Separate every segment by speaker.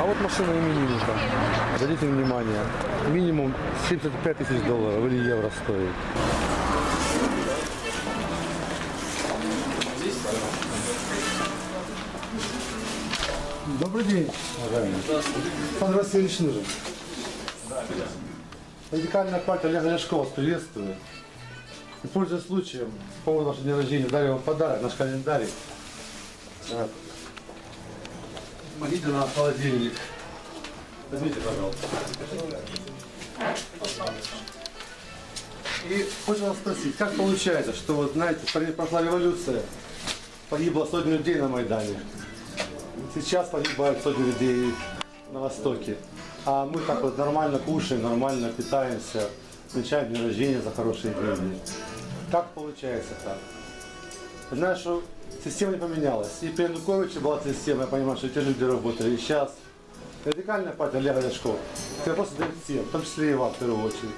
Speaker 1: А вот машина и мне нужна. Обратите внимание, минимум 75 тысяч долларов или евро стоит. Добрый день. Пан Васильевич нужен. Радикальная партия Олега Ляшкова вас приветствую. И пользуясь случаем, по поводу вашего дня рождения, дали вам подарок, наш календарь. А, Помогите на холодильник. Возьмите, пожалуйста. И хочу вас спросить, как получается, что вот знаете, при- прошла революция, погибло сотни людей на Майдане. Сейчас погибают сотни людей на Востоке. А мы так вот нормально кушаем, нормально питаемся, отмечаем день рождения за хорошие деньги. Как получается так? Что система не поменялась. И при Януковиче была система, я понимаю, что те люди работали. И сейчас радикальная партия Олега Ляшкова. Это просто дает всем, в том числе и вам в первую очередь.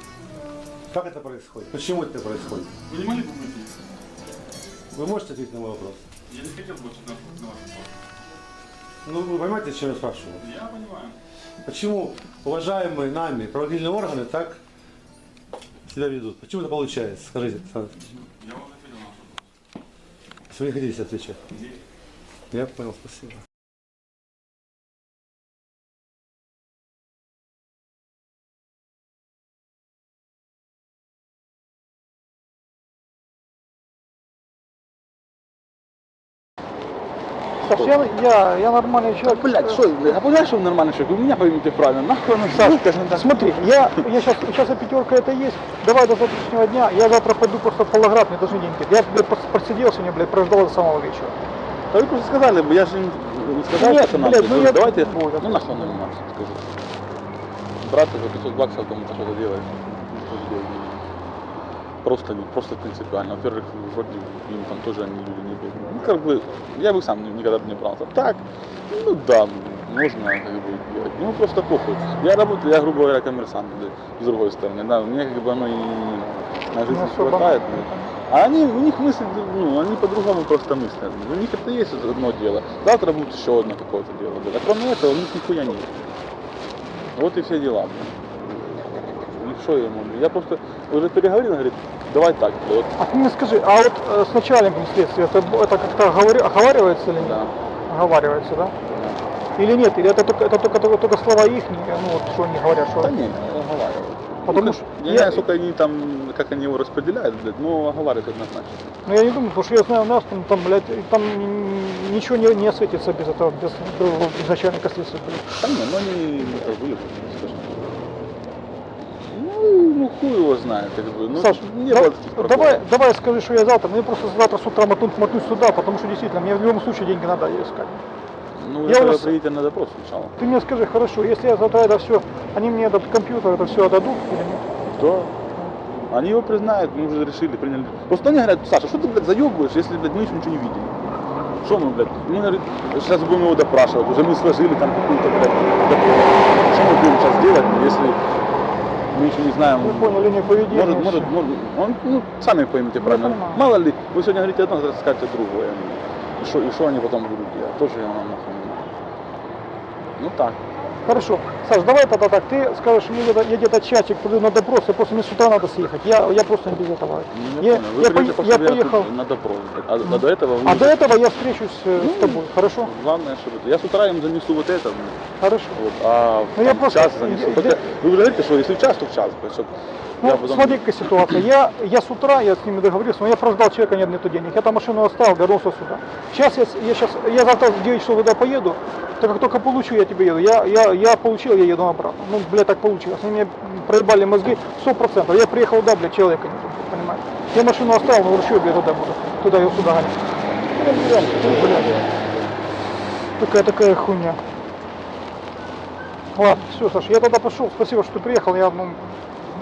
Speaker 1: Как это происходит? Почему это происходит?
Speaker 2: Вы не могли бы выйти?
Speaker 1: Вы можете ответить на мой вопрос?
Speaker 2: Я не хотел на, на ваш вопрос.
Speaker 1: Ну, вы понимаете, о чем я спрашиваю?
Speaker 2: Я понимаю.
Speaker 1: Почему уважаемые нами правоохранительные органы так себя ведут? Почему это получается? Скажите, Александр.
Speaker 2: Я уже ответил на ваш вопрос.
Speaker 1: Не хотите отвечать. Я понял, спасибо.
Speaker 3: Саш, я, я, я нормальный человек.
Speaker 4: Блять, что, а понимаешь, что он нормальный человек? Вы меня поймите правильно. Нахуй он
Speaker 3: Саш,
Speaker 4: Саш,
Speaker 3: смотри, я, я сейчас, сейчас и пятерка это есть, давай до завтрашнего дня, я завтра пойду просто в Полоград, мне должны деньги. Я, блядь, прос- просидел сегодня, блядь, прождал до самого вечера.
Speaker 4: Да вы просто сказали я же им не сказал,
Speaker 3: Нет,
Speaker 4: что нам.
Speaker 3: блядь, ну я-
Speaker 4: Давайте,
Speaker 3: Вот,
Speaker 4: ну нахуй он нам скажи. Брат за 500 баксов кому-то что-то делает. Просто, просто принципиально. Во-первых, вроде им там тоже они люди не были. Ну, как бы, я бы сам никогда бы не брался. Так, ну да, можно как бы делать. Ну, просто похуй. Я работаю, я, грубо говоря, коммерсант, с другой стороны. Да, мне как бы оно и на жизнь
Speaker 3: Ну,
Speaker 4: хватает. блядь. А они, у них мысли, ну, они по-другому просто мыслят. У них это есть одно дело. Завтра будет еще одно какое-то дело. А кроме этого у них нихуя нет. Вот и все дела. блядь. Ну что я ему? Я просто уже переговорил, говорит, давай так, вот,
Speaker 3: А ты мне скажи, а вот э, с начальником следствия, это, это как-то оговари- оговаривается или нет?
Speaker 4: да.
Speaker 3: Оговаривается, да? Или нет? Или это только, это только, только, только слова их, ну вот что они говорят, что...
Speaker 4: Да не, оговаривают.
Speaker 3: Потому
Speaker 4: Ну,
Speaker 3: что
Speaker 4: Я не знаю, сколько они там, как они его распределяют, блядь, но оговаривают однозначно.
Speaker 3: Ну я не думаю, потому что я знаю у нас, там, там блядь, там ничего не, не осветится без этого, без, без начальника следствия, блядь.
Speaker 4: Да не, ну они. Ну, ну хуй его знает, как бы. Ну,
Speaker 3: Саш,
Speaker 4: не
Speaker 3: да-
Speaker 4: было таких
Speaker 3: давай, давай скажи, что я завтра, мне просто завтра с утра мотнуть, мотнуть сюда, потому что действительно, мне в любом случае деньги надо искать.
Speaker 4: Ну,
Speaker 3: я
Speaker 4: это
Speaker 3: уже с-
Speaker 4: приедете на допрос сначала.
Speaker 3: Ты мне скажи, хорошо, если я завтра это все, они мне этот компьютер, это все отдадут или нет?
Speaker 4: Да. Они его признают, мы уже решили, приняли. Просто они говорят, Саша, что ты, блядь, заебываешь, если, блядь, мы еще ничего не видели? Что мы, блядь, мы, говорит, сейчас будем его допрашивать, уже мы сложили там какую-то, блядь, допрос. Что мы будем сейчас делать, мы еще не знаем?
Speaker 3: Вы поняли линию поведения?
Speaker 4: Может,
Speaker 3: всё.
Speaker 4: может, может, он, ну, сами поймите правильно.
Speaker 3: понимаю.
Speaker 4: Мало ли, вы сегодня говорите одно, завтра скажете другое. И что, и что они потом будут делать? Тоже я вам нахуй не знаю. Ну так.
Speaker 3: Хорошо. Саш, давай тогда так, ты скажешь, мне где-то, я где-то часик приду на допрос, и просто мне с утра надо съехать. Я, я просто не без этого.
Speaker 4: Ну,
Speaker 3: Я.
Speaker 4: Вы
Speaker 3: я,
Speaker 4: придете
Speaker 3: по-
Speaker 4: после
Speaker 3: я поехал.
Speaker 4: на допрос. А, а до этого вы
Speaker 3: А до этого я встречусь э,
Speaker 4: Ну,
Speaker 3: с тобой, хорошо?
Speaker 4: Главное, чтобы... Я с утра им занесу вот это,
Speaker 3: Хорошо.
Speaker 4: вот, а
Speaker 3: Ну, я просто-
Speaker 4: час занесу.
Speaker 3: я- я-
Speaker 4: Вы говорите, что если в час, то в час,
Speaker 3: Ну,
Speaker 4: потом...
Speaker 3: смотри, какая ситуация. Я, я с утра, я с ними договорился, но я прождал человека, нет нету денег. Я там машину оставил, вернулся сюда. Сейчас я, я, сейчас, я завтра в 9 часов туда поеду, так как только получу, я тебе еду. Я, я, я получил, я еду обратно. Ну, блядь, так получилось. Они мне проебали мозги 100%. Я приехал туда, блядь, человека нет, понимаешь? Я машину оставил, но вручу, блядь, туда буду. Туда и сюда гонять. Такая, такая хуйня. Ладно, все, Саша, я тогда пошел. Спасибо, что ты приехал. Я, ну,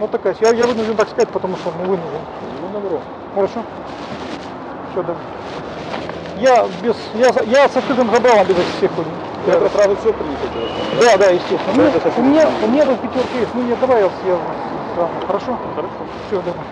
Speaker 3: ну такая, я, я вынужден так сказать, потому что ну, вынужден.
Speaker 4: Ну, добро.
Speaker 3: Хорошо? Все, да. Я без, я, я с открытым забралом без всех хуйни.
Speaker 4: Завтра сразу все принесете.
Speaker 3: Да, да, естественно.
Speaker 4: Да,
Speaker 3: Ну,
Speaker 4: это
Speaker 3: у меня, у меня тут пятерка есть. Ну, не, давай я. Да, хорошо?
Speaker 4: Хорошо.
Speaker 3: Все, давай.